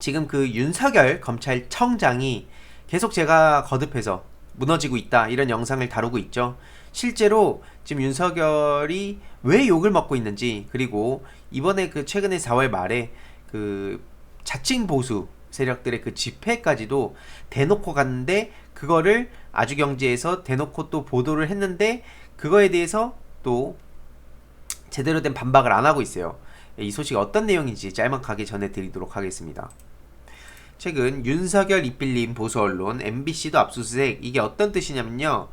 지금 그 윤석열 검찰청장이 계속 제가 거듭해서 무너지고 있다 이런 영상을 다루고 있죠. 실제로 지금 윤석열이 왜 욕을 먹고 있는지 그리고 이번에 그 최근에 4월 말에 그 자칭 보수 세력들의 그 집회까지도 대놓고 갔는데 그거를 아주경제에서 대놓고 또 보도를 했는데 그거에 대해서 또 제대로 된 반박을 안 하고 있어요. 이 소식이 어떤 내용인지 짤막하게 전해드리도록 하겠습니다. 최근 윤석열 이필림 보수 언론 MBC도 압수수색 이게 어떤 뜻이냐면요.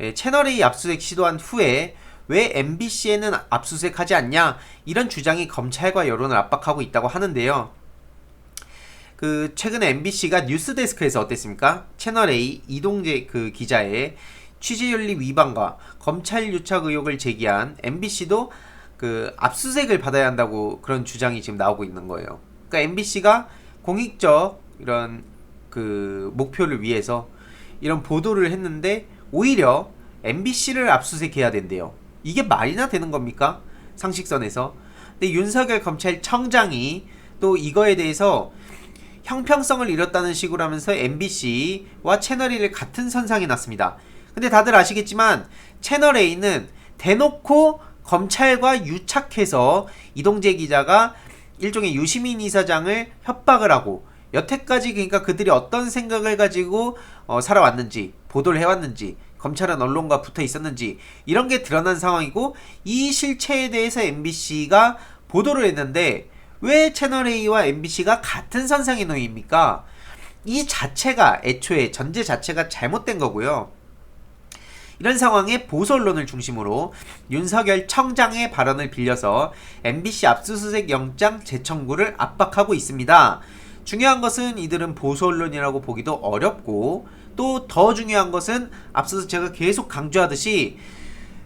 예, 채널A 압수수색 시도한 후에 왜 MBC에는 압수수색하지 않냐 이런 주장이 검찰과 여론을 압박하고 있다고 하는데요. 그 최근에 MBC가 뉴스데스크에서 어땠습니까? 채널A 이동재 그 기자의 취재윤리 위반과 검찰 유착 의혹을 제기한 MBC도 그 압수수색을 받아야 한다고 그런 주장이 지금 나오고 있는 거예요. 그러니까 MBC가 공익적 이런 그 목표를 위해서 이런 보도를 했는데 오히려 MBC를 압수수색해야 된대요. 이게 말이나 되는 겁니까? 상식선에서. 근데 윤석열 검찰청장이 또 이거에 대해서 형평성을 잃었다는 식으로 하면서 MBC와 채널A를 같은 선상에 놨습니다. 근데 다들 아시겠지만 채널A는 대놓고 검찰과 유착해서 이동재 기자가 일종의 유시민 이사장을 협박을 하고 여태까지 그러니까 그들이 어떤 생각을 가지고 어, 살아왔는지 보도를 해왔는지 검찰은 언론과 붙어 있었는지 이런 게 드러난 상황이고 이 실체에 대해서 MBC가 보도를 했는데 왜 채널A와 MBC가 같은 선상에 놓입니까? 이 자체가 애초에 전제 자체가 잘못된 거고요. 이런 상황에 보수 언론을 중심으로 윤석열 청장의 발언을 빌려서 MBC 압수수색 영장 재청구를 압박하고 있습니다. 중요한 것은 이들은 보수 언론이라고 보기도 어렵고 또 더 중요한 것은 앞서서 제가 계속 강조하듯이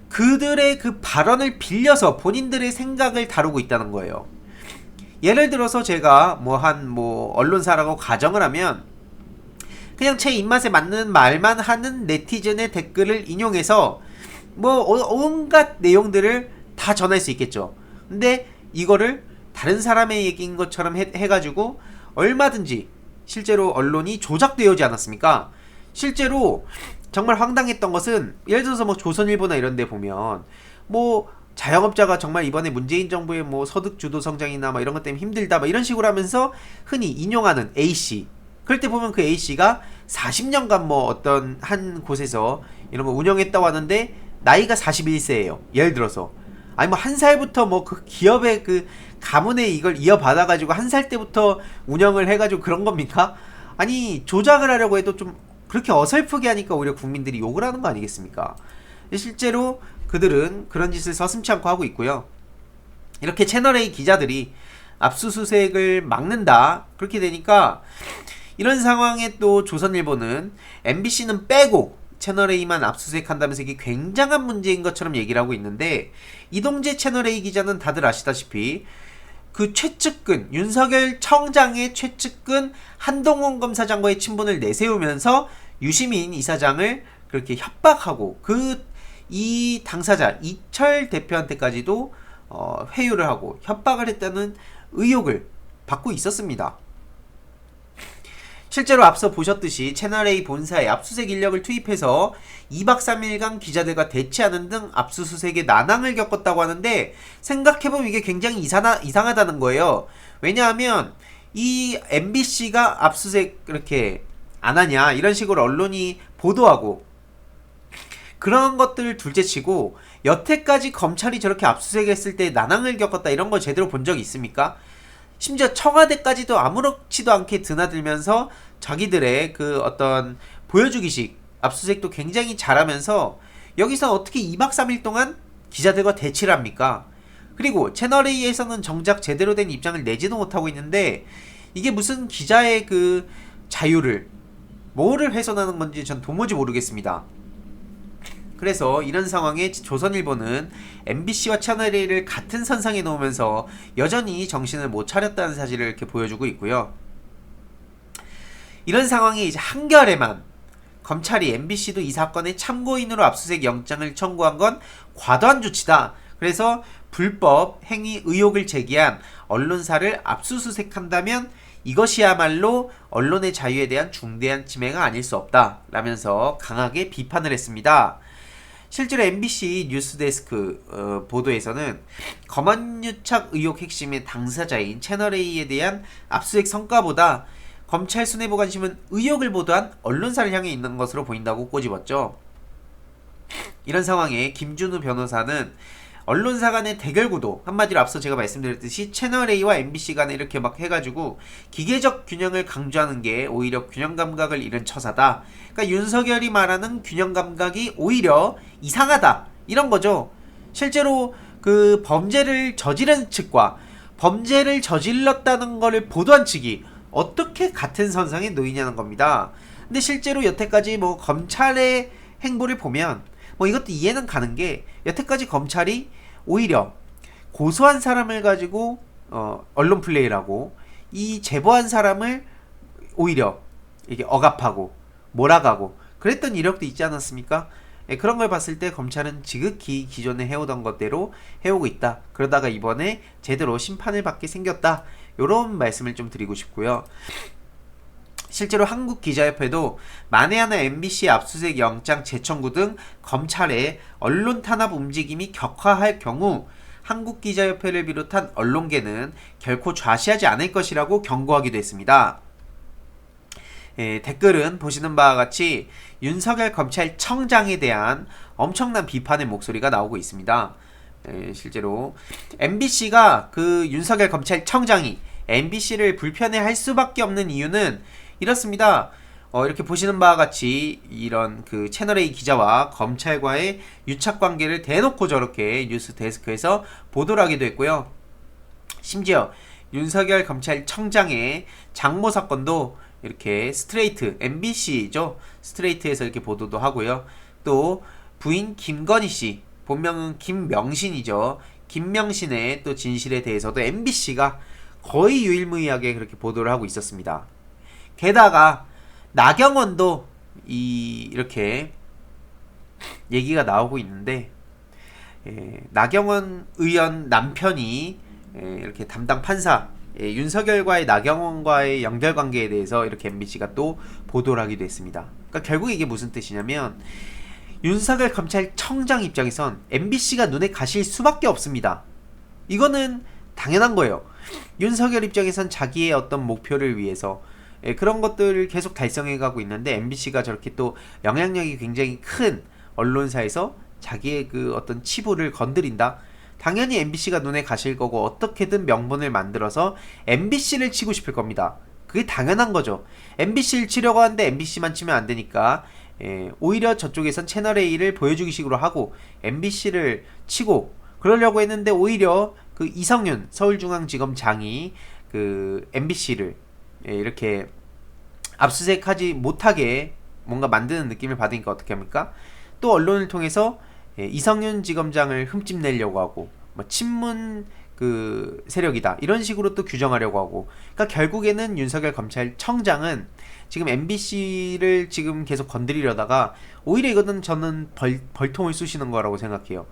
그들의 그 발언을 빌려서 본인들의 생각을 다루고 있다는 거예요. 예를 들어서 제가 뭐 한뭐 언론사라고 가정을 하면 그냥 제 입맛에 맞는 말만 하는 네티즌의 댓글을 인용해서 뭐 어- 온갖 내용들을 다 전할 수 있겠죠. 근데 이거를 다른 사람의 얘기인 것처럼 해, 해가지고 얼마든지 실제로 언론이 조작되어 오지 않았습니까? 실제로 정말 황당했던 것은 예를 들어서 뭐 조선일보나 이런 데 보면 뭐 자영업자가 정말 이번에 문재인 정부의 뭐 소득 주도 성장이나 뭐 이런 것 때문에 힘들다 뭐 이런 식으로 하면서 흔히 인용하는 A씨 그럴 때 보면 그 A씨가 40년간 뭐 어떤 한 곳에서 이런 거 운영했다고 하는데 나이가 41세예요. 예를 들어서 아니 뭐 한 살부터 뭐 그 기업의 그 가문에 이걸 이어받아 가지고 한 살 때부터 운영을 해 가지고 그런 겁니까? 아니 조작을 하려고 해도 좀 그렇게 어설프게 하니까 오히려 국민들이 욕을 하는 거 아니겠습니까? 실제로 그들은 그런 짓을 서슴치 않고 하고 있고요. 이렇게 채널A 기자들이 압수수색을 막는다 그렇게 되니까 이런 상황에 또 조선일보는 MBC는 빼고 채널A만 압수수색한다면서 이게 굉장한 문제인 것처럼 얘기를 하고 있는데 이동재 채널A 기자는 다들 아시다시피 그 최측근 윤석열 청장의 최측근 한동훈 검사장과의 친분을 내세우면서 유시민 이사장을 그렇게 협박하고 그 이 당사자 이철 대표한테까지도 어, 회유를 하고 협박을 했다는 의혹을 받고 있었습니다. 실제로 앞서 보셨듯이 채널A 본사에 압수수색 인력을 투입해서 2박 3일간 기자들과 대치하는 등 압수수색의 난항을 겪었다고 하는데 생각해보면 이게 굉장히 이상하, 이상하다는 거예요. 왜냐하면 이 MBC가 압수수색 이렇게 안 하냐 이런 식으로 언론이 보도하고 그런 것들을 둘째치고 여태까지 검찰이 저렇게 압수수색했을 때 난항을 겪었다 이런 걸 제대로 본 적이 있습니까? 심지어 청와대까지도 아무렇지도 않게 드나들면서 자기들의 그 어떤 보여주기식 압수수색도 굉장히 잘하면서 여기서 어떻게 2박 3일 동안 기자들과 대치를 합니까? 그리고 채널A에서는 정작 제대로 된 입장을 내지도 못하고 있는데 이게 무슨 기자의 그 자유를 뭐를 훼손하는 건지 전 도무지 모르겠습니다. 그래서 이런 상황에 조선일보는 MBC와 채널A를 같은 선상에 놓으면서 여전히 정신을 못 차렸다는 사실을 이렇게 보여주고 있고요. 이런 상황이 이제 한겨레만 검찰이 MBC도 이 사건의 참고인으로 압수수색 영장을 청구한 건 과도한 조치다. 그래서 불법 행위 의혹을 제기한 언론사를 압수수색한다면 이것이야말로 언론의 자유에 대한 중대한 침해가 아닐 수 없다. 라면서 강하게 비판을 했습니다. 실제로 MBC 뉴스데스크 어, 보도에서는 검언유착 의혹 핵심의 당사자인 채널A에 대한 압수수색 성과보다 검찰 수뇌부 관심은 의혹을 보도한 언론사를 향해 있는 것으로 보인다고 꼬집었죠. 이런 상황에 김준우 변호사는 언론사 간의 대결 구도 한마디로 앞서 제가 말씀드렸듯이 채널 A와 MBC 간에 이렇게 막 해가지고 기계적 균형을 강조하는 게 오히려 균형 감각을 잃은 처사다. 그러니까 윤석열이 말하는 균형 감각이 오히려 이상하다 이런 거죠. 실제로 그 범죄를 저지른 측과 범죄를 저질렀다는 것을 보도한 측이 어떻게 같은 선상에 놓이냐는 겁니다. 근데 실제로 여태까지 뭐 검찰의 행보를 보면 뭐 이것도 이해는 가는 게 여태까지 검찰이 오히려 고소한 사람을 가지고 어, 언론 플레이라고 이 제보한 사람을 오히려 이게 억압하고 몰아가고 그랬던 이력도 있지 않았습니까? 예, 그런 걸 봤을 때 검찰은 지극히 기존에 해오던 것대로 해오고 있다. 그러다가 이번에 제대로 심판을 받게 생겼다. 요런 말씀을 좀 드리고 싶고요. 실제로 한국기자협회도 만에 하나 MBC 압수수색 영장 재청구 등 검찰의 언론 탄압 움직임이 격화할 경우 한국기자협회를 비롯한 언론계는 결코 좌시하지 않을 것이라고 경고하기도 했습니다. 예, 댓글은 보시는 바와 같이 윤석열 검찰청장에 대한 엄청난 비판의 목소리가 나오고 있습니다. 예, 실제로 MBC가 그 윤석열 검찰청장이 MBC를 불편해할 수밖에 없는 이유는 이렇습니다. 어, 이렇게 보시는 바와 같이 이런 그 채널A 기자와 검찰과의 유착 관계를 대놓고 저렇게 뉴스 데스크에서 보도를 하기도 했고요. 심지어 윤석열 검찰청장의 장모 사건도 이렇게 스트레이트 MBC죠. 스트레이트에서 이렇게 보도도 하고요. 또 부인 김건희 씨 본명은 김명신이죠. 김명신의 또 진실에 대해서도 MBC가 거의 유일무이하게 그렇게 보도를 하고 있었습니다. 게다가 나경원도 이 이렇게 얘기가 나오고 있는데 예, 나경원 의원 남편이 예, 이렇게 담당 판사 예, 윤석열과의 나경원과의 연결 관계에 대해서 이렇게 MBC가 또 보도를 하기도 했습니다. 그러니까 결국 이게 무슨 뜻이냐면 윤석열 검찰청장 입장에선 MBC가 눈에 가실 수밖에 없습니다. 이거는 당연한 거예요. 윤석열 입장에선 자기의 어떤 목표를 위해서 예, 그런 것들을 계속 달성해 가고 있는데 MBC가 저렇게 또 영향력이 굉장히 큰 언론사에서 자기의 그 어떤 치부를 건드린다. 당연히 MBC가 눈에 가실 거고 어떻게든 명분을 만들어서 MBC를 치고 싶을 겁니다. 그게 당연한 거죠. MBC를 치려고 하는데 MBC만 치면 안 되니까 예, 오히려 저쪽에선 채널 A를 보여주기 식으로 하고 MBC를 치고 그러려고 했는데 오히려 그 이성윤 서울중앙지검장이 그 MBC를 예, 이렇게 압수수색하지 못하게 뭔가 만드는 느낌을 받으니까 어떻게 합니까? 또 언론을 통해서 예, 이성윤 지검장을 흠집내려고 하고 뭐 친문 그 세력이다 이런 식으로 또 규정하려고 하고 그러니까 결국에는 윤석열 검찰청장은 지금 MBC를 지금 계속 건드리려다가 오히려 이거는 저는 벌, 벌통을 쑤시는 거라고 생각해요.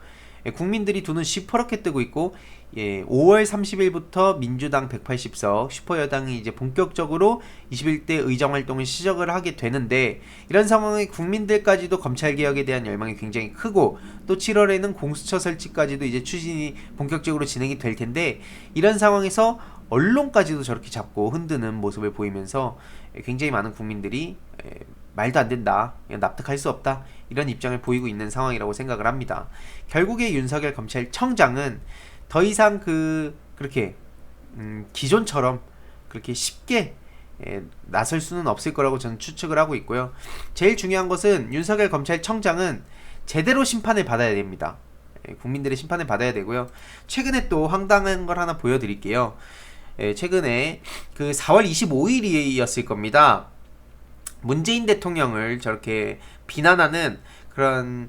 예, 국민들이 두눈 시퍼렇게 뜨고 있고 예, 5월 30일부터 민주당 180석 슈퍼 여당이 이제 본격적으로 21대 의정 활동을 시작을 하게 되는데 이런 상황에 국민들까지도 검찰 개혁에 대한 열망이 굉장히 크고 또 7월에는 공수처 설치까지도 이제 추진이 본격적으로 진행이 될 텐데 이런 상황에서 언론까지도 저렇게 잡고 흔드는 모습을 보이면서 굉장히 많은 국민들이 예, 말도 안 된다. 납득할 수 없다. 이런 입장을 보이고 있는 상황이라고 생각을 합니다. 결국에 윤석열 검찰청장은 더 이상 그 그렇게 음, 기존처럼 그렇게 쉽게 예, 나설 수는 없을 거라고 저는 추측을 하고 있고요. 제일 중요한 것은 윤석열 검찰청장은 제대로 심판을 받아야 됩니다. 예, 국민들의 심판을 받아야 되고요. 최근에 또 황당한 걸 하나 보여드릴게요. 예, 최근에 그 4월 25일이었을 겁니다. 문재인 대통령을 저렇게 비난하는 그런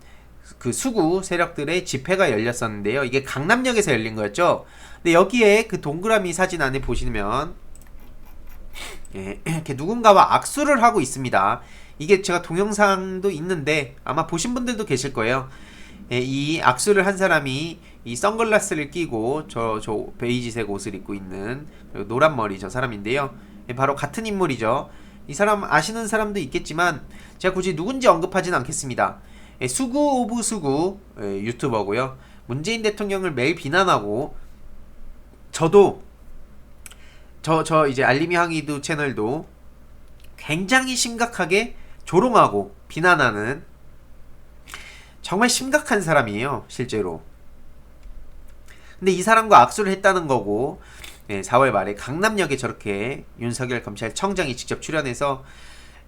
그 수구 세력들의 집회가 열렸었는데요. 이게 강남역에서 열린 거였죠. 근데 여기에 그 동그라미 사진 안에 보시면 예, 이렇게 누군가와 악수를 하고 있습니다. 이게 제가 동영상도 있는데 아마 보신 분들도 계실 거예요. 예, 이 악수를 한 사람이 이 선글라스를 끼고 저 저 베이지색 옷을 입고 있는 노란 머리 저 사람인데요. 예, 바로 같은 인물이죠. 이 사람 아시는 사람도 있겠지만 제가 굳이 누군지 언급하진 않겠습니다. 예, 수구 오브 수구 예, 유튜버고요. 문재인 대통령을 매일 비난하고 저도 저저 이제 알림이 항의도 채널도 굉장히 심각하게 조롱하고 비난하는 정말 심각한 사람이에요, 실제로. 근데 이 사람과 악수를 했다는 거고, 예, 4월 말에 강남역에 저렇게 윤석열 검찰청장이 직접 출연해서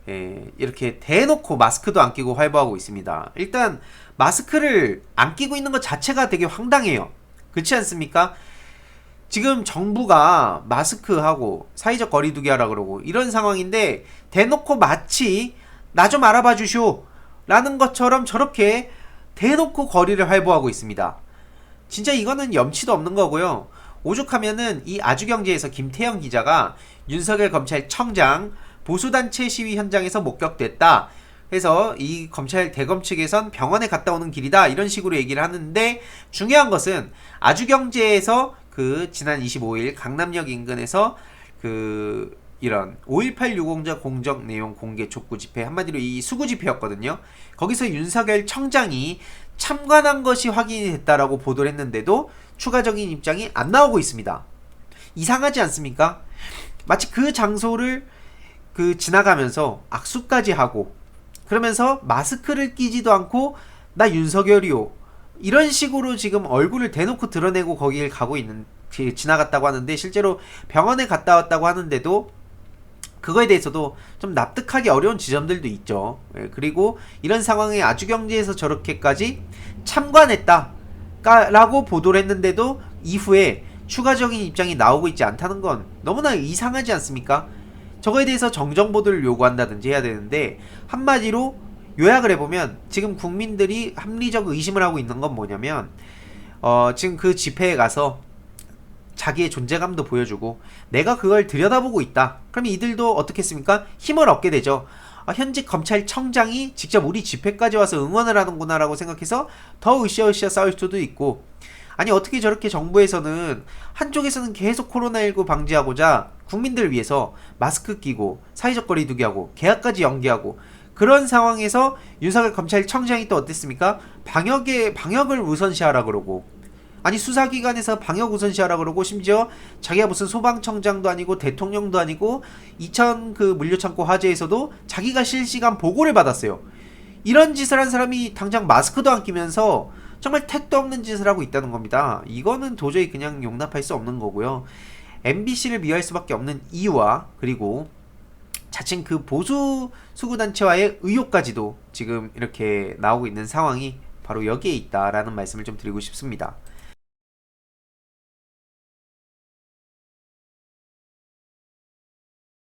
예, 이렇게 대놓고 마스크도 안 끼고 활보하고 있습니다. 일단 마스크를 안 끼고 있는 것 자체가 되게 황당해요. 그렇지 않습니까? 지금 정부가 마스크하고 사회적 거리두기 하라 그러고 이런 상황인데 대놓고 마치 나 좀 알아봐 주쇼 라는 것처럼 저렇게 대놓고 거리를 활보하고 있습니다. 진짜 이거는 염치도 없는 거고요. 오죽하면은 이 아주경제에서 김태형 기자가 윤석열 검찰청장 보수단체 시위 현장에서 목격됐다. 해서 이 검찰 대검 측에선 병원에 갔다 오는 길이다. 이런 식으로 얘기를 하는데 중요한 것은 아주경제에서 그 지난 25일 강남역 인근에서 그 이런 5.18 유공자 공적 내용 공개 촉구 집회 한마디로 이 수구 집회였거든요. 거기서 윤석열 청장이 참관한 것이 확인이 됐다라고 보도를 했는데도 추가적인 입장이 안 나오고 있습니다. 이상하지 않습니까? 마치 그 장소를 그 지나가면서 악수까지 하고 그러면서 마스크를 끼지도 않고 나 윤석열이요 이런 식으로 지금 얼굴을 대놓고 드러내고 거기를 가고 있는 지- 지나갔다고 하는데 실제로 병원에 갔다 왔다고 하는데도 그거에 대해서도 좀 납득하기 어려운 지점들도 있죠. 예, 그리고 이런 상황에 아주경제에서 저렇게까지 참관했다라고 보도를 했는데도 이후에 추가적인 입장이 나오고 있지 않다는 건 너무나 이상하지 않습니까? 저거에 대해서 정정 보도를 요구한다든지 해야 되는데 한마디로 요약을 해보면 지금 국민들이 합리적 의심을 하고 있는 건 뭐냐면 어, 지금 그 집회에 가서 자기의 존재감도 보여주고 내가 그걸 들여다보고 있다. 그럼 이들도 어떻겠습니까? 힘을 얻게 되죠. 아, 현직 검찰청장이 직접 우리 집회까지 와서 응원을 하는구나라고 생각해서 더 으쌰으쌰 싸울 수도 있고 아니 어떻게 저렇게 정부에서는 한쪽에서는 계속 코로나19 방지하고자 국민들을 위해서 마스크 끼고 사회적 거리두기 하고 계약까지 연기하고 그런 상황에서 윤석열 검찰청장이 또 어땠습니까? 방역에 방역을 우선시하라 그러고 아니 수사기관에서 방역 우선시하라 그러고 심지어 자기가 무슨 소방청장도 아니고 대통령도 아니고 이천 그 물류창고 화재에서도 자기가 실시간 보고를 받았어요. 이런 짓을 한 사람이 당장 마스크도 안 끼면서 정말 택도 없는 짓을 하고 있다는 겁니다. 이거는 도저히 그냥 용납할 수 없는 거고요. MBC를 미워할 수밖에 없는 이유와 그리고 자칭 그 보수 수구단체와의 의혹까지도 지금 이렇게 나오고 있는 상황이 바로 여기에 있다라는 말씀을 좀 드리고 싶습니다.